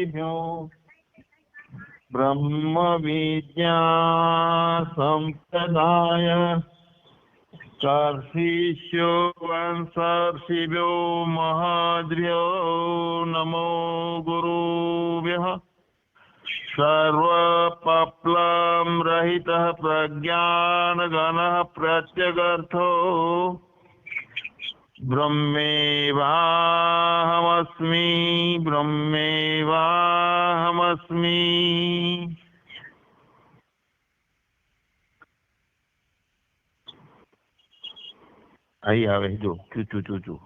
વિદ્યાર્થીઓ બ્રહ્મ વિદ્યા સંપ્રદાય ચર્ષિષ્યો વંશર્ષિભ્યો મહાદ્ર્યો નમો ગુરુભ્ય. સર્વપપ્લમ રહિત પ્રજ્ઞાનગણ પ્રત્યગર્થો ब्रह्मेवाहमस्मि ब्रह्मेवाहमस्मि અહીં આવે જો ચૂચું ચૂચું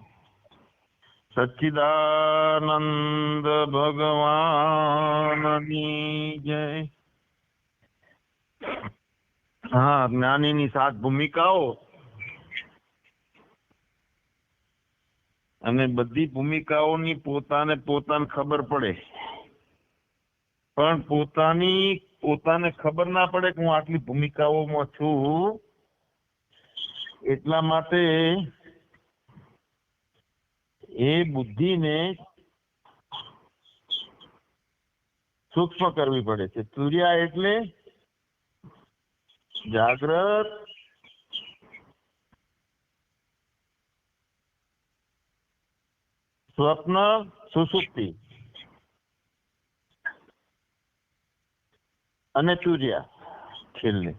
સચ્ચિદાનંદ ભગવાનની જય હા જ્ઞાનીની સાત ભૂમિકાઓ અને બધી ભૂમિકાઓની પોતાને પોતાને ખબર પડે. પણ પોતાની, પોતાને ખબર ના પડે કે હું આટલી ભૂમિકાઓમાં છું. એટલા માટે એ બુદ્ધિને સૂક્ષ્મ કરવી પડે છે. તુર્યા એટલે જાગ્રત સ્વપ્ન સુસુપ્તિ. અને તુર્યા છેલ્લે.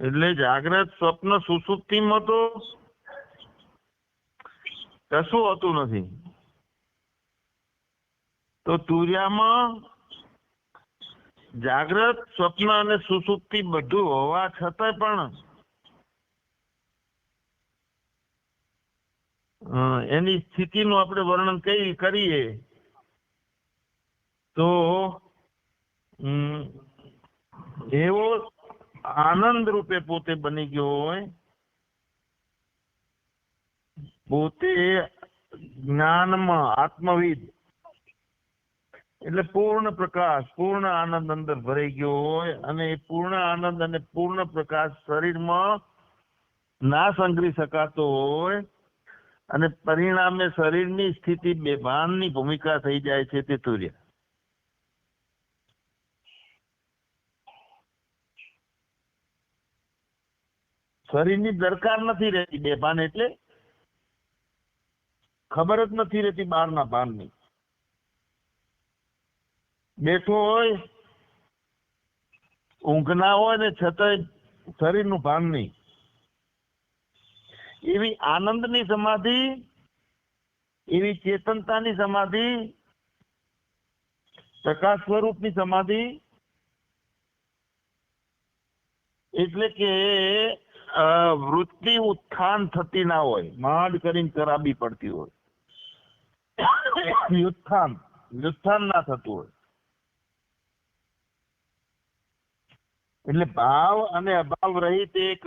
એટલે જાગ્રત સ્વપ્ન સુસુપ્તિમાં તો કશું હોતું નથી. તો તુર્યામાં જાગ્રત સ્વપ્ન અને સુસુપ્તિ બધું હોવા છતાં પણ એની સ્થિતિનું આપણે વર્ણન કઈ કરીએ? તો એવો આનંદ રૂપે પોતે બની ગયો હોય, પોતે જ્ઞાનમાં આત્મવિદ, એટલે પૂર્ણ પ્રકાશ, પૂર્ણ આનંદ અંદર ભરાઈ ગયો હોય, અને એ પૂર્ણ આનંદ અને પૂર્ણ પ્રકાશ શરીરમાં ના સંગ્રહી શકાતો હોય અને પરિણામે શરીરની સ્થિતિ બેભાનની ભૂમિકા થઈ જાય છે તે તુર્ય શરીરની દરકાર નથી રહેતી બેભાન એટલે ખબર જ નથી રહેતી બહારના ભાનની. બેઠો હોય ઊંઘ ના હોય ને છતાંય શરીરનું ભાન નહીં. એવી આનંદની સમાધિ, એવી ચેતનતાની સમાધિ, પ્રકાશ સ્વરૂપની સમાધિ, એટલે કે વૃત્તિ ઉત્થાન થતી ના હોય, માંડ કરીને કરાબી પડતી હોય. વ્યુત્થાન વ્યુત્થાન ના થતું હોય. એટલે ભાવ અને અભાવ રહિત એક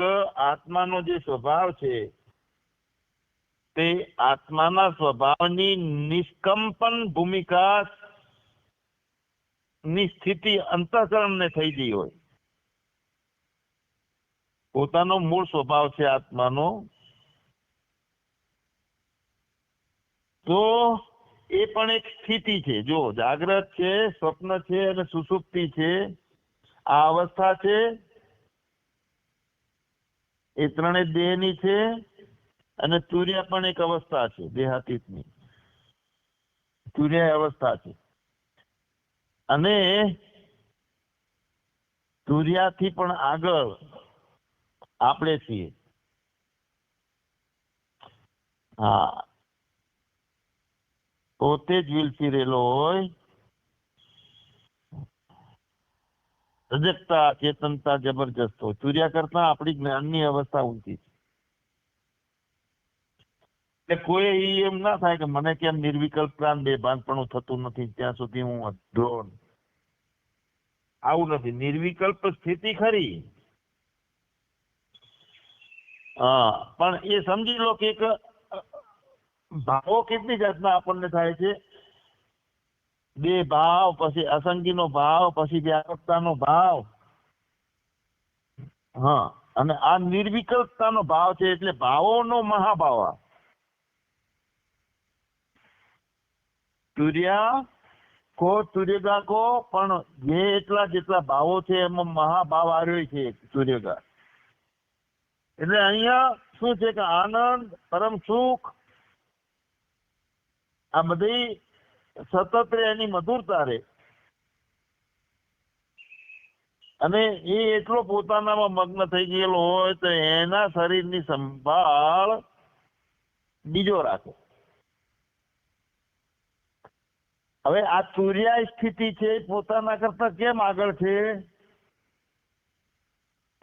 આત્માનો જે સ્વભાવ છે તે આત્માના સ્વભાવની નિષ્કંપન ભૂમિકા ની સ્થિતિ અંતઃકરણને થઈ ગઈ હોય. પોતાનો મૂળ સ્વભાવ છે આત્માનો. તો એ પણ એક સ્થિતિ છે. જો જાગ્રત છે, સ્વપ્ન છે અને સુસુપ્તિ છે, આ અવસ્થા છે. એ ત્રણેય દેહની છે. અને તુર્ય પણ એક અવસ્થા છે, દેહાતીતની. તુર્ય અવસ્થા છે. અને તુર્યાથી પણ આગળ આપણે છીએ. હા. પોતે જ વિલસી રહેલો હોય. સજગતા, ચેતનતા જબરજસ્ત હોય. તુર્યા કરતા આપણી જ્ઞાનની અવસ્થા ઊંચી છે. એટલે કોઈ એમ ના થાય કે મને કેમ નિર્વિકલ્પ પ્રાણ બેભાનપણું થતું નથી, ત્યાં સુધી હું અધરો આવું નથી. નિર્વિકલ્પ સ્થિતિ ખરી. પણ એ સમજી લો કે ભાવો કેટલી જાતના આપણને થાય છે? બે ભાવ, પછી અસંગીનો ભાવ, પછી વ્યાપકતાનો ભાવ. હા, અને આ નિર્વિકલ્પતાનો ભાવ છે એટલે ભાવોનો મહાભાવ તુર્યા, કો તુર્યગા કો, પણ જે એટલા જેટલા ભાવો છે એમાં મહાભાવ આવ્યો છે તુર્યગા. એટલે અહીંયા શું છે કે આનંદ, પરમ સુખ, આ બધી સતત એની મધુરતા રે અને એ એટલો પોતાનામાં મગ્ન થઈ ગયેલો હોય તો એના શરીરની સંભાળ બીજો રાખે. હવે આ તુર્યા સ્થિતિ છે પોતાના કરતા કેમ આગળ છે?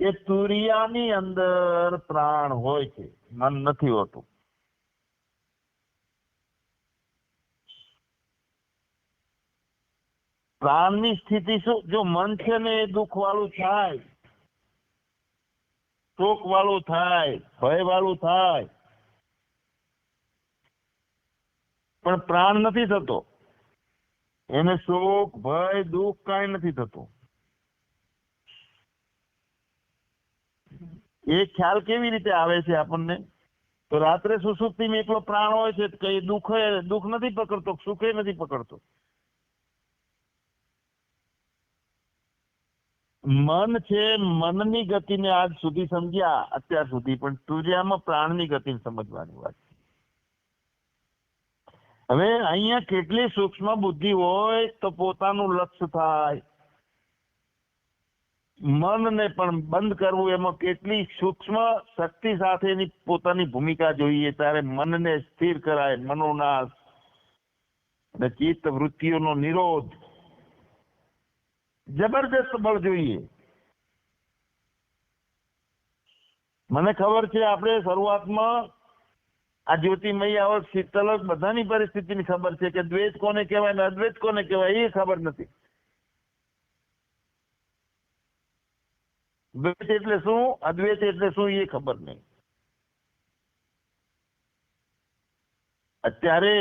કે તુરિયાની અંદર પ્રાણ હોય છે, મન નથી હોતું. પ્રાણની સ્થિતિ શું? જો મન છે ને એ દુઃખ વાળું થાય શોક વાળું થાય ભય વાળું થાય, પણ પ્રાણ નથી થતો. એને શોક, ભય, દુઃખ કઈ નથી થતું. એ ખ્યાલ કેવી રીતે આવે છે આપણને? તો રાત્રે સુસુપ્તિમાં એકલો પ્રાણ હોય છે કઈ દુઃખ દુઃખ નથી પકડતો, સુખે નથી પકડતો. મન છે મનની ગતિને આજ સુધી સમજ્યા, અત્યાર સુધી. પણ તુર્યામાં પ્રાણની ગતિને સમજવાની વાત છે. હવે અહીંયા કેટલી સૂક્ષ્મ બુદ્ધિ હોય તો પોતાનું લક્ષ્ય થાય. મનને પણ બંધ કરવું, એમાં કેટલી સૂક્ષ્મ શક્તિ સાથેની પોતાની ભૂમિકા જોઈએ, ત્યારે મનને સ્થિર કરાય, મનોનાશ અને ચિત્ત વૃત્તિઓનો નિરોધ. જબરજસ્ત બળ જોઈએ. મને ખબર છે, આપણે શરૂઆતમાં આ જ્યોતિમય આવો શીતલ બધાની પરિસ્થિતિની ખબર છે કે દ્વેષ કોને કહેવાય ને અદ્વૈત કોને કહેવાય એ ખબર નથી. દ્વૈત એટલે શું? અદ્વૈત એટલે શું એ ખબર નહીં. અત્યારે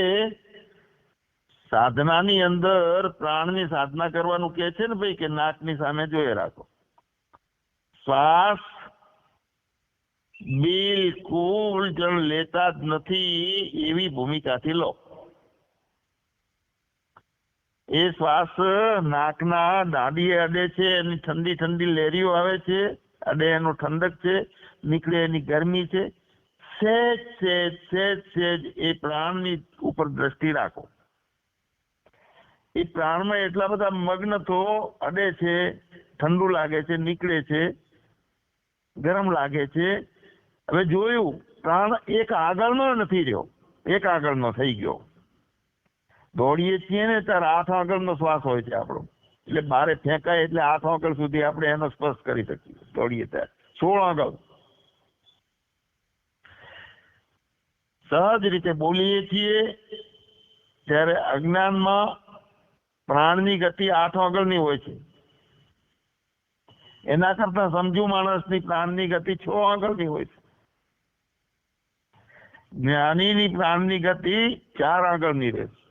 સાધનાની અંદર પ્રાણની સાધના કરવાનું કે છે ને ભાઈ કે નાકની સામે જોઈ રાખો. શ્વાસ બિલકુલ જણ લેતા જ નથી એવી ભૂમિકાથી લો. એ શ્વાસ નાકના દાંડીએ અડે છે, એની ઠંડી ઠંડી લેરીઓ આવે છે, અડે એનો ઠંડક છે, નીકળે એની ગરમી છે. સેજ સેજ સેજ સેજ એ પ્રાણની ઉપર દ્રષ્ટિ રાખો. એ પ્રાણમાં એટલા બધા મગ્ન તો અડે છે, ઠંડુ લાગે છે, નીકળે છે, ગરમ લાગે છે હવે જોયું, પ્રાણ એક આગળનો નથી રહ્યો. એક આગળનો થઈ ગયો. દોડીએ છીએ ને ત્યારે આઠ આગળનો શ્વાસ હોય છે આપણો. એટલે બારે ફેંકાય એટલે આઠ આગળ સુધી આપણે એનો સ્પર્શ કરી શકીએ. દોડીએ ત્યારે. સોળ આગળ. સહજ રીતે બોલીએ છીએ, ત્યારે અજ્ઞાનમાં પ્રાણની ગતિ આઠ આગળની હોય છે. એના કરતા સમજુ માણસની પ્રાણની ગતિ છ આગળની હોય છે. જ્ઞાનીની પ્રાણની ગતિ ચાર આગળની રહેશે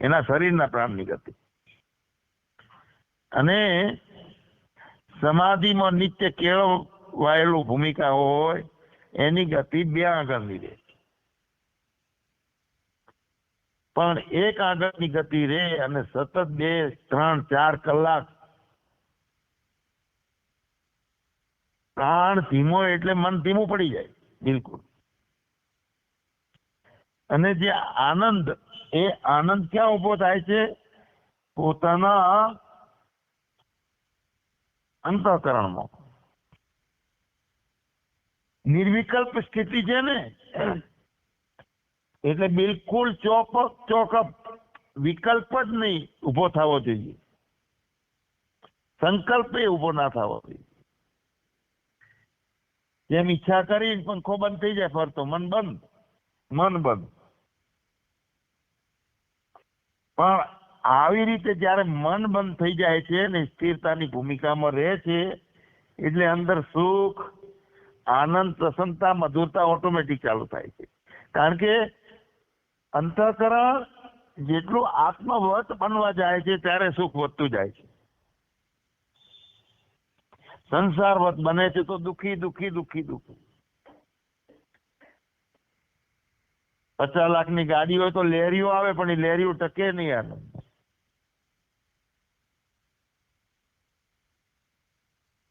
એના શરીરના પ્રાણની ગતિ. અને સમાધિમાં નિત્ય કેળવાયેલું ભૂમિકા હોય, એની ગતિ બે આગળની રહે પણ એક આગળની ગતિ રે અને સતત બે, ત્રણ, ચાર કલાક પ્રાણ ધીમો એટલે મન ધીમું પડી જાય, બિલકુલ. અને જે આનંદ, એ આનંદ ક્યાં ઊભો થાય છે? પોતાના અંતઃકરણમાં. નિર્વિકલ્પ સ્થિતિ છે ને, એટલે બિલકુલ ચોપક ચોકઅપ, વિકલ્પ જ નહીં ઊભો થવો જોઈએ. સંકલ્પ એ ઊભો ના થવો જોઈએ. જેમ ઈચ્છા કરી પંખો બંધ થઈ જાય ફરતો. મન બંધ. મન બંધ. પણ આવી રીતે જ્યારે મન બંધ થઈ જાય છે ને સ્થિરતાની ભૂમિકામાં રહે છે, એટલે અંદર સુખ, આનંદ, પ્રસન્નતા, મધુરતા ઓટોમેટિક ચાલુ થાય છે. કારણ કે અંતઃકરણ જેટલું આત્મવત બનવા જાય છે, ત્યારે સુખ વધતું જાય છે. સંસારવત બને છે તો દુખી દુખી દુખી દુખી. પચાસ લાખની ગાડી હોય તો લેરીઓ આવે, પણ એ લેરીઓ ટકે નહીં આનંદ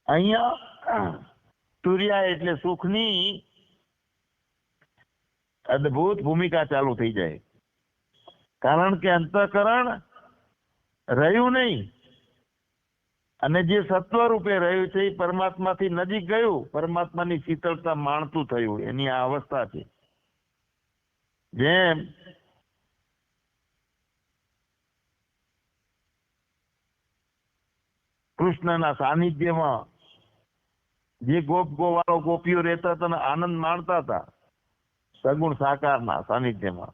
અહીંયા તુર્યા એટલે સુખની અદભુત ભૂમિકા ચાલુ થઈ જાય. કારણ કે અંતઃકરણ રહ્યું નહીં. અને જે સત્વ રૂપે રહ્યું છે એ પરમાત્માથી નજીક ગયું, પરમાત્માની શીતળતા માણતું થયું, એની આ અવસ્થા છે. જેમ કૃષ્ણના સાનિધ્યમાં જે ગોપ ગોવાળો ગોપીઓ રહેતા હતા અને આનંદ માણતા હતા, સગુણ સાકારના સાનિધ્યમાં,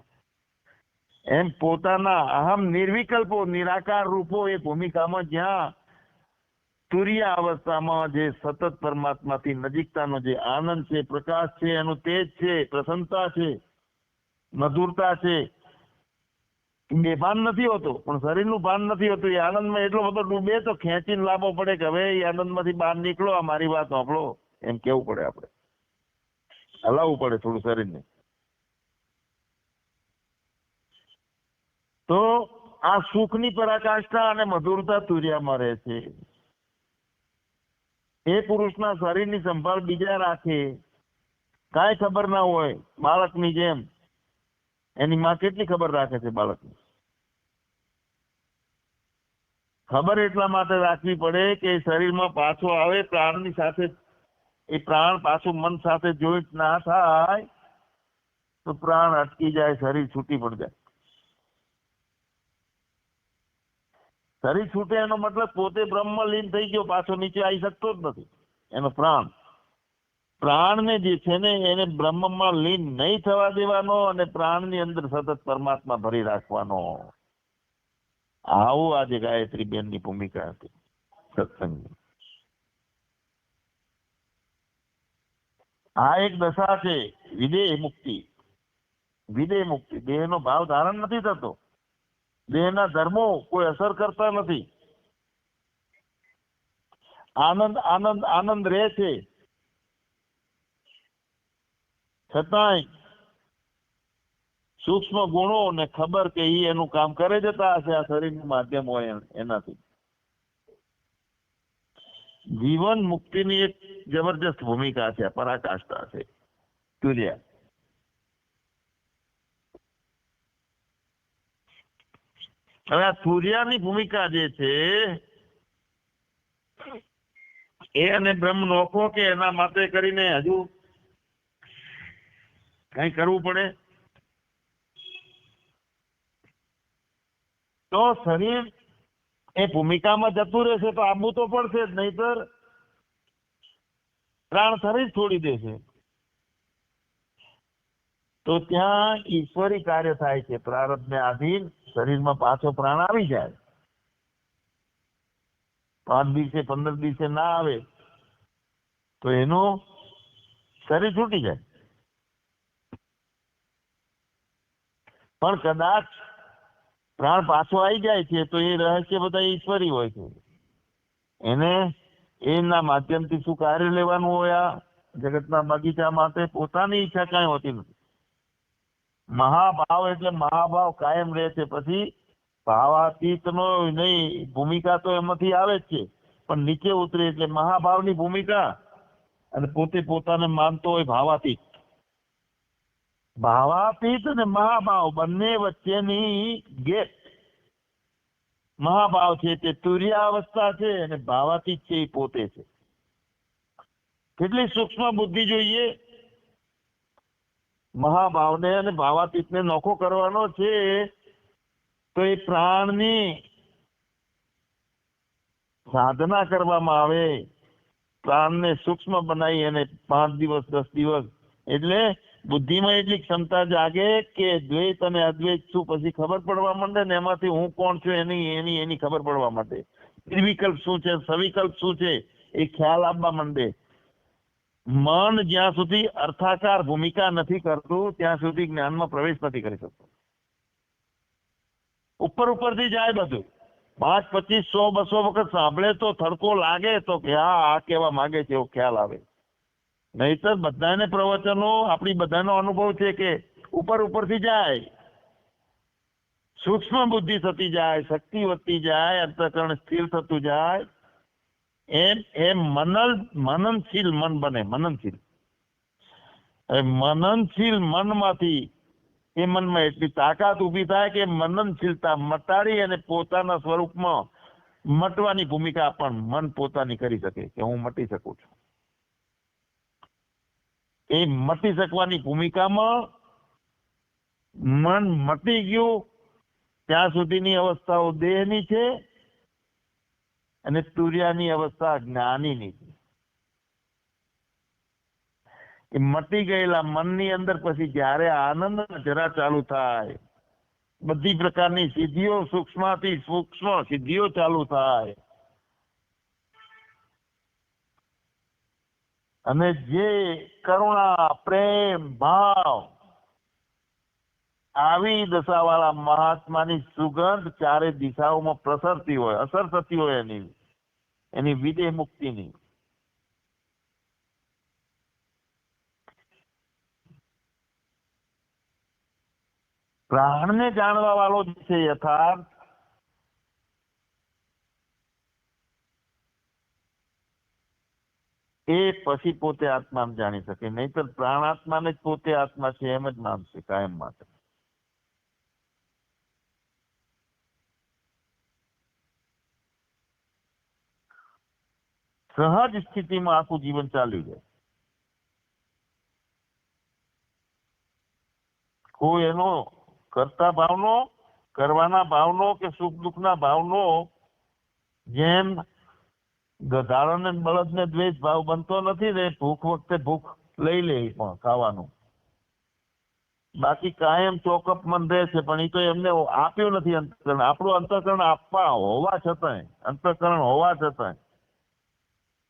એમ પોતાના અહમ નિર્વિકલ્પો, નિરાકાર રૂપો એ ભૂમિકામાં જ્યાં તુર્ય અવસ્થામાં જે સતત પરમાત્માથી નજીકતાનો જે આનંદ છે, પ્રકાશ છે, એનું તેજ છે, પ્રસન્નતા છે, મધુરતા છે, એ ભાન નથી હોતો, પણ શરીરનું ભાન નથી હોતું, એ આનંદમાં એટલો બધો ડૂબે તો ખેંચીને લાવવો પડે કે હવે એ આનંદમાંથી બહાર નીકળો, આ મારી વાત સાંભળો, એમ કેવું પડે આપણે? હલાવવું પડે થોડું શરીરને. તો આ સુખની પરાકાષ્ઠા અને મધુરતા તુર્યામાં રહે છે. એ પુરુષના શરીરની સંભાળ બીજા રાખે. કાંઈ ખબર ના હોય, બાળકની જેમ. એની માં કેટલી ખબર રાખે છે બાળકની? ખબર એટલા માટે રાખવી પડે કે શરીરમાં પાછો આવે, પ્રાણની સાથે, એ પ્રાણ પાછું મન સાથે જોઈન્ટ ના થાય, તો પ્રાણ અટકી જાય, શરીર છૂટી પડી જાય. શરીર છૂટે એનો મતલબ પોતે બ્રહ્મ લીન થઈ ગયો, પાછો નીચે આવી શકતો જ નથી. એનો પ્રાણ. પ્રાણને જે છે ને, એને બ્રહ્મમાં લીન નહીં થવા દેવાનો અને પ્રાણની અંદર સતત પરમાત્મા ભરી રાખવાનો. આવું આજે ગાયત્રી બેનની ભૂમિકા હતી. સત્સંગની. આ એક દશા છે, વિદેહ મુક્તિ. વિદેહ મુક્તિ. દેહનો ભાવ ધારણ નથી થતો. દેહના ધર્મો કોઈ અસર કરતા નથી. આનંદ આનંદ આનંદ રહે છે. છતાંય સૂક્ષ્મ ગુણો ને ખબર કે એ એનું કામ કરે જતા હશે, આ શરીરનું માધ્યમ હોય એનાથી. જીવન મુક્તિની એક જબરજસ્ત ભૂમિકા છે, પરાકાષ્ઠા છે. તુર્ય હવે આ સૂર્યની ભૂમિકા જે છે, એ અને બ્રહ્મ નોખો કે એના માટે કરીને હજુ કઈ કરવું પડે? તો શરીર એ ભૂમિકામાં જતું રહેશે તો આવવું તો પડશે જ, નહીતર પ્રાણ શરીર છોડી દેશે તો ત્યાં ઈશ્વરી કાર્ય થાય છે, પ્રારબ્ધને આધીન શરીરમાં પાછો પ્રાણ આવી જાય. પાંચ દિવસે, પંદર દિવસે ના આવે, તો એનું શરીર છૂટી જાય. પણ કદાચ પ્રાણ પાછો આવી જાય છે, તો એ રહસ્ય બધા ઈશ્વરી હોય છે. એને એના માધ્યમથી શું કાર્ય લેવાનું હોય આ જગતના બગીચા માટે પોતાની ઈચ્છા કાંઈ હોતી નથી. મહાભાવ એટલે મહાભાવ કાયમ રહે છે. પછી ભાવાતીતનો નહીં, ભૂમિકા તો એમાંથી આવે જ છે. પણ નીચે ઉતરે એટલે મહાભાવની ભૂમિકા અને પોતે પોતાને માનતો હોય ભાવાતીત. ભાવાતીત અને મહાભાવ બંને વચ્ચેની ગેપ મહાભાવ છે તે તુર્યાવસ્થા છે અને ભાવાતીત છે એ પોતે છે. કેટલી સૂક્ષ્મ બુદ્ધિ જોઈએ મહાભાવને અને ભાવાતીતને નોખો કરવાનો છે, તો એ પ્રાણની સાધના કરવામાં આવે. પ્રાણને સૂક્ષ્મ બનાવી અને પાંચ દિવસ, દસ દિવસ, એટલે બુદ્ધિમાં એટલી ક્ષમતા જાગે કે દ્વૈત અને અદ્વૈત શું પછી ખબર પડવા માંડે ને એમાંથી હું કોણ છું, એની એની એની ખબર પડવા માટે નિર્વિકલ્પ શું છે, સવિકલ્પ શું છે, એ ખ્યાલ આપવા માંડે. મન જ્યાં સુધી અર્થાકાર ભૂમિકા નથી કરતું, ત્યાં સુધી જ્ઞાનમાં પ્રવેશ નથી કરી શકતું. ઉપર ઉપરથી જાય બધું. પાંચ, પચીસ, સો, બસો વખત સાંભળે તો થડકો લાગે તો કે હા, આ કેવા માંગે છે, એવો ખ્યાલ આવે. નહીતર બધાને પ્રવચનો, આપણી બધાનો અનુભવ છે કે ઉપર ઉપરથી જાય. સૂક્ષ્મ બુદ્ધિ થતી જાય, શક્તિ વધતી જાય, અંતકરણ સ્થિર થતું જાય. એમ એ મનલ મનનશીલ મન બને, મનનશીલ. હવે મનનશીલ મનમાંથી એ મનમાં એટલી તાકાત ઊભી થાય કે મનનશીલતા મટાડી અને પોતાના સ્વરૂપમાં મટવાની ભૂમિકા પણ મન પોતાની કરી શકે કે હું મટી શકું છું. એ મટી શકવાની ભૂમિકામાં મન મટી ગયું, ત્યાં સુધીની અવસ્થાઓ દેહની છે અને તુર્યાની અવસ્થા જ્ઞાનીની એ મટી ગયેલા મનની અંદર પછી જ્યારે આનંદ જરા ચાલુ થાય, બધી પ્રકારની સિદ્ધિઓ સૂક્ષ્મથી સૂક્ષ્મ સિદ્ધિઓ ચાલુ થાય. અને જે કરુણા, પ્રેમ, ભાવ આવી દશાવાળા મહાત્માની સુગંધ ચારે દિશાઓમાં પ્રસરતી હોય, અસર થતી હોય એની. એની વિદેહ મુક્તિની. પ્રાણને જાણવા વાળો જે છે યથાર્થ, એ પછી પોતે આત્મા જાણી શકે. નહીતર પ્રાણ આત્માને જ પોતે આત્મા છે એમ જ માનશે, કાયમ માટે. સહજ સ્થિતિમાં આખું જીવન ચાલ્યું જાય. કોઈ એનો કરતા ભાવનો, કરવાના ભાવનો કે સુખ દુઃખના ભાવનો જેમ ગધાડો બળદને દ્વેષ ભાવ બનતો નથી ને ભૂખ વખતે ભૂખ લઈ લે પણ ખાવાનું. બાકી કાયમ ચોકઅપ મન રહે છે, પણ એ તો એમને આપ્યું નથી અંતકરણ. આપણું અંતકરણ આપવા હોવા છતાંય, અંતકરણ હોવા છતાંય.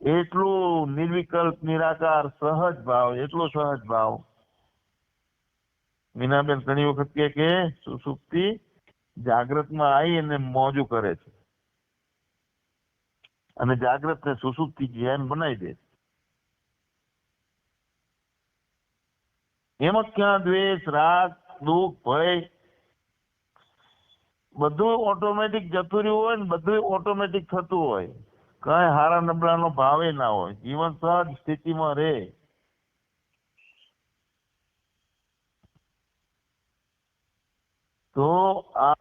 એટલું નિર્વિકલ્પ, નિરાકાર, સહજ ભાવ, એટલો સહજ ભાવ. મીનાબેન ઘણી વખત કે કે સુસુપ્તિ જાગ્રતમાં આવી અને મોજું કરે છે. અને જાગ્રત ને સુસુપ્તિ જેમ બનાવી દે છે. એમાં ક્યાં દ્વેષ, રાગ, દુઃખ, ભય? બધું ઓટોમેટિક જતું રહ્યું હોય ને, બધું ઓટોમેટિક થતું હોય. કઈ હારા નબળાનો ભાવે ના હોય. જીવન સહજ સ્થિતિમાં રહે. તો આ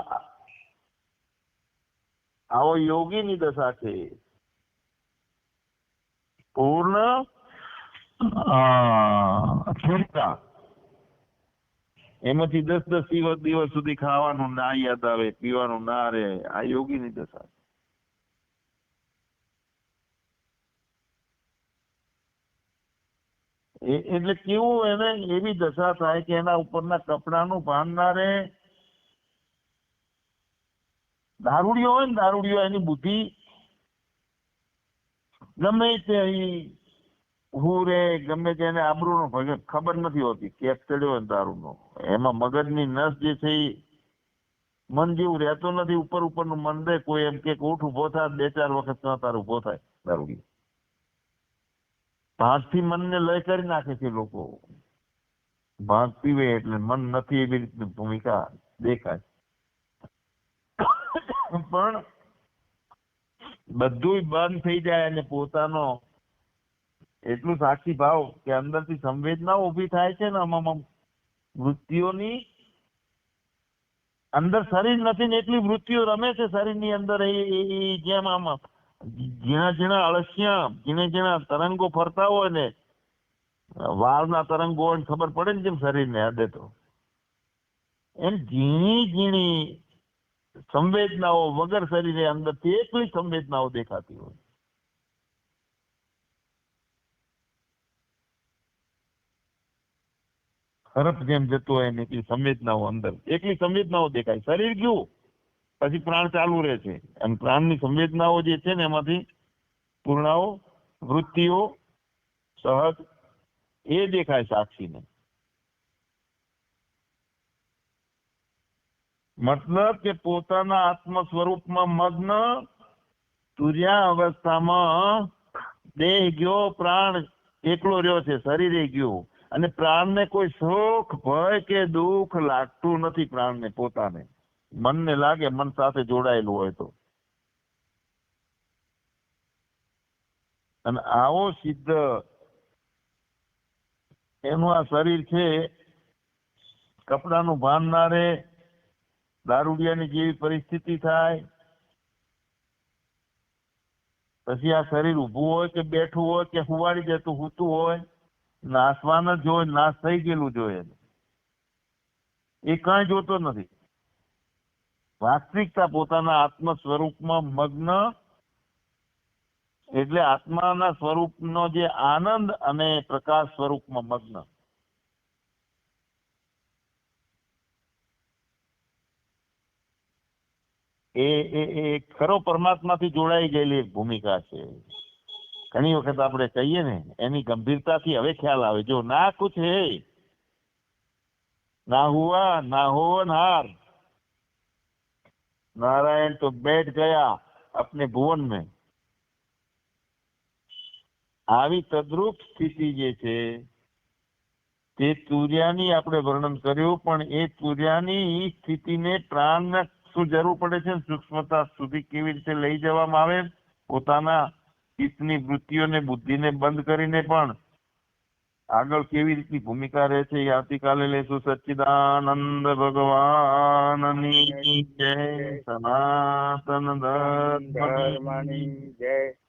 આવો યોગીની દશા છે. પૂર્ણ એમાંથી દસ દસ દિવસ સુધી ખાવાનું ના યાદ આવે, પીવાનું ના રહે. આ યોગીની દશા એ- એટલે કેવું એને એવી દશા થાય કે એના ઉપરના કપડાનું ભાન ના રહે. દારૂડિયો હોય ને દારૂડિયો, એની બુદ્ધિ ગમે તે હુરે ગમે તેને આબરૂનો ભગે ખબર નથી હોતી કેક ચડ્યો હોય દારૂનો. એમાં મગજની નસ જે છે મન જેવું રહેતું નથી, ઉપર ઉપરનું મન દે, કોઈ એમ કે ઉઠ ઊભો થાય બે ચાર વખત તાર ઊભો થાય દારૂડિયો. ભાગથી મનને લય કરી નાખે છે લોકો. ભાગ પીવે એટલે મન નથી એવી રીતની ભૂમિકા દેખાય. પણ બધું બંધ થઈ જાય અને પોતાનો એટલું સાક્ષી ભાવ કે અંદરથી સંવેદના ઊભી થાય છે ને આમાં વૃત્તિઓની. અંદર શરીર નથી ને એટલી વૃત્તિઓ રમે છે શરીરની અંદર એ, જેમ આમ ઝીણા ઝીણા અળસિયા ઝીણા ઝીણા તરંગો ફરતા હોય ને, વાળના તરંગો હોય ખબર પડે ને જેમ શરીરને હદે તો. એમ ઝીણી ઝીણી સંવેદનાઓ વગર શરીરે અંદરથી એકલી સંવેદનાઓ દેખાતી હોય. હરફ જેમ જતું હોય ને એટલી સંવેદનાઓ અંદર એકલી સંવેદનાઓ દેખાય. શરીર ગયું પછી પ્રાણ ચાલુ રહે છે. અને પ્રાણની સંવેદનાઓ જે છે ને એમાંથી પૂર્ણાઓ, વૃત્તિઓ, સહજ, એ દેખાય સાક્ષીને. મતલબ કે પોતાના આત્મ સ્વરૂપમાં મગ્ન તુર્યા અવસ્થામાં દેહ ગયો, પ્રાણ એકલો રહ્યો છે, શરીરે ગયો. અને પ્રાણને કોઈ સુખ ભય કે દુઃખ લાગતું નથી પ્રાણને પોતાને. મનને લાગે, મન સાથે જોડાયેલું હોય તો. અને આવો સિદ્ધ એનું આ શરીર છે, કપડાનું ભાન ના રહે, દારૂડિયાની જેવી પરિસ્થિતિ થાય, પછી આ શરીર ઊભું હોય કે બેઠું હોય કે હુવાડી દેતું, હૂતું હોય, નાસવાન જ હોય નાશ થઈ ગયેલું જોઈએ એ કાંઈ જોતો નથી. વાસ્તવિકતા પોતાના આત્મ સ્વરૂપમાં મગ્ન એટલે આત્માના સ્વરૂપનો જે આનંદ અને પ્રકાશ સ્વરૂપમાં મગ્ન. એ એ ખરો પરમાત્માથી જોડાઈ ગયેલી એક ભૂમિકા છે. ઘણી વખત આપણે કહીએ ને, એની ગંભીરતાથી હવે ખ્યાલ આવે, જો ના કુછ હે ના હુઆ, ના હોવન હાર नारायण तो बैठ गया अपने भुवन में આવી તદ્રુપ સ્થિતિ જે છે તે તુર્યાની આપણે વર્ણન કર્યું પણ એ તુર્યાની સ્થિતિને પ્રાણને શું જરૂર પડે છે સૂક્ષ્મતા સુધી કેવી રીતે લઈ જવામાં આવે પોતાના ચિત્તની વૃત્તિઓને બુદ્ધિને બંધ કરીને પણ આગળ કેવી રીતની ભૂમિકા રહે છે એ આવતીકાલે લેશું સચ્ચિદાનંદ ભગવાનની. જય સનાતન ધર્મની ધર્મની. જય